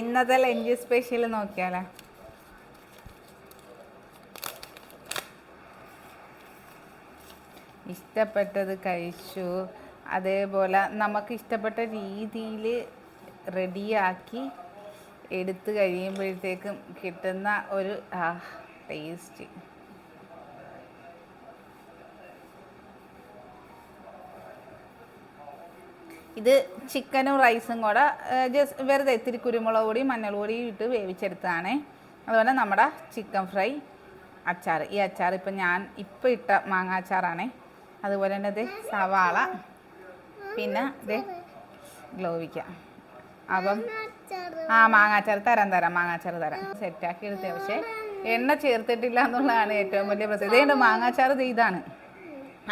ഇന്നത്തെ lunch special നോക്കിയാലേ? ഇഷ്ടപ്പെട്ടത് കഴിച്ചു. അതേപോലെ നമുക്ക് ഇഷ്ടപ്പെട്ട രീതിയിൽ റെഡിയാക്കി എടുത്തു കഴിയുമ്പോഴത്തേക്കും കിട്ടുന്ന ഒരു ടേസ്റ്റ് ഇത് ചിക്കനും റൈസും കൂടെ ജസ്റ്റ് വെറുതെ ഇത്തിരി കുരുമുളക് പൊടിയും മഞ്ഞൾ പൊടിയും ഇട്ട് വേവിച്ചെടുത്തതാണ്. അതുപോലെ നമ്മുടെ ചിക്കൻ ഫ്രൈ അച്ചാർ ഈ അച്ചാർ ഇപ്പം ഞാൻ ഇപ്പം ഇട്ട മാങ്ങ അച്ചാറാണേ. അതുപോലെ തന്നെ ഇത് സവാള പിന്നെ ഇത് ഗ്ലോവിക്ക. അപ്പം ആ മാങ്ങാച്ചാർ തരാം തരാം മാങ്ങാച്ചാർ തരാം. സെറ്റാക്കി എടുത്തേ പക്ഷേ എണ്ണ ചേർത്തിട്ടില്ല എന്നുള്ളതാണ് ഏറ്റവും വലിയ പ്രത്യേകത മാങ്ങാ മാങ്ങാച്ചാർ ഇത് ഇതാണ്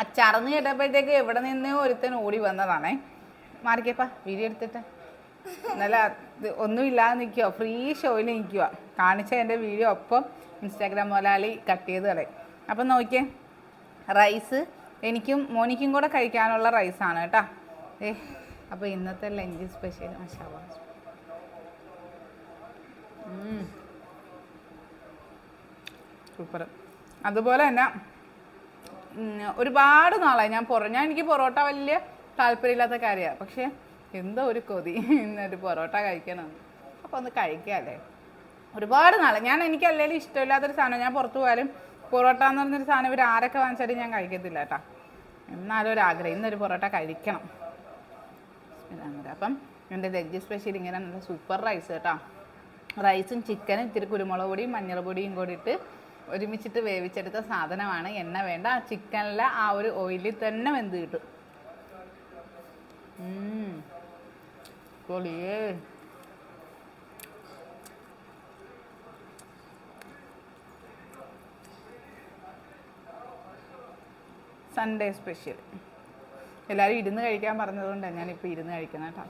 അച്ചാറെന്ന് കേട്ടപ്പോഴത്തേക്ക് എവിടെ നിന്നോ ഒരുത്തൻ ഓടി വന്നതാണേ. മാറിക്കപ്പാ വീഡിയോ എടുത്തിട്ട്. നല്ല ഒന്നുമില്ലാതെ നിൽക്കുക ഫ്രീ ഷോയിൽ നിൽക്കുക കാണിച്ച എന്റെ വീഡിയോ ഒപ്പം ഇൻസ്റ്റാഗ്രാം മുതലാളി കട്ട് ചെയ്ത് കളയും. അപ്പം നോക്കിയേ റൈസ് എനിക്കും മോനിക്കും കൂടെ കഴിക്കാനുള്ള റൈസാണ് കേട്ടോ. ഏ അപ്പോൾ ഇന്നത്തെ ലഞ്ച് സ്പെഷ്യൽ മഷാവ സൂപ്പർ അതുപോലെ തന്നെ ഒരുപാട് നാളായി. ഞാൻ പൊറ ഞാൻ എനിക്ക് പൊറോട്ട വലിയ താല്പര്യമില്ലാത്ത കാര്യമാണ് പക്ഷേ എന്തോ ഒരു കൊതി. ഇന്നൊരു പൊറോട്ട കഴിക്കണം. അപ്പോൾ ഒന്ന് കഴിക്കാമല്ലേ ഒരുപാട് നാളെ. ഞാൻ എനിക്ക് അല്ലെങ്കിൽ ഇഷ്ടമില്ലാത്തൊരു സാധനം. ഞാൻ പുറത്ത് പോയാലും പൊറോട്ട എന്ന് പറഞ്ഞൊരു സാധനം ഇവർ ആരൊക്കെ വാങ്ങിച്ചാലും ഞാൻ കഴിക്കത്തില്ല കേട്ടോ. എന്നാലും ഒരു ആഗ്രഹം ഇന്നൊരു പൊറോട്ട കഴിക്കണം. അപ്പം എന്റെ വെജ് സ്പെഷ്യൽ ഇങ്ങനെ നല്ല സൂപ്പർ റൈസ് കേട്ടോ. റൈസും ചിക്കനും ഇത്തിരി കുരുമുളക് പൊടിയും മഞ്ഞൾ പൊടിയും കൂടി ഇട്ട് ഒരുമിച്ചിട്ട് വേവിച്ചെടുത്ത സാധനമാണ്. എണ്ണ വേണ്ട. ആ ചിക്കനിലെ ആ ഒരു ഓയിലിൽ തന്നെ വെന്ത് കിട്ടും. പൊളിയേ സൺഡേ സ്പെഷ്യൽ എല്ലാവരും ഇരുന്ന് കഴിക്കാൻ പറഞ്ഞതുകൊണ്ടാണ് ഞാനിപ്പോൾ ഇരുന്ന് കഴിക്കുന്നത് കേട്ടോ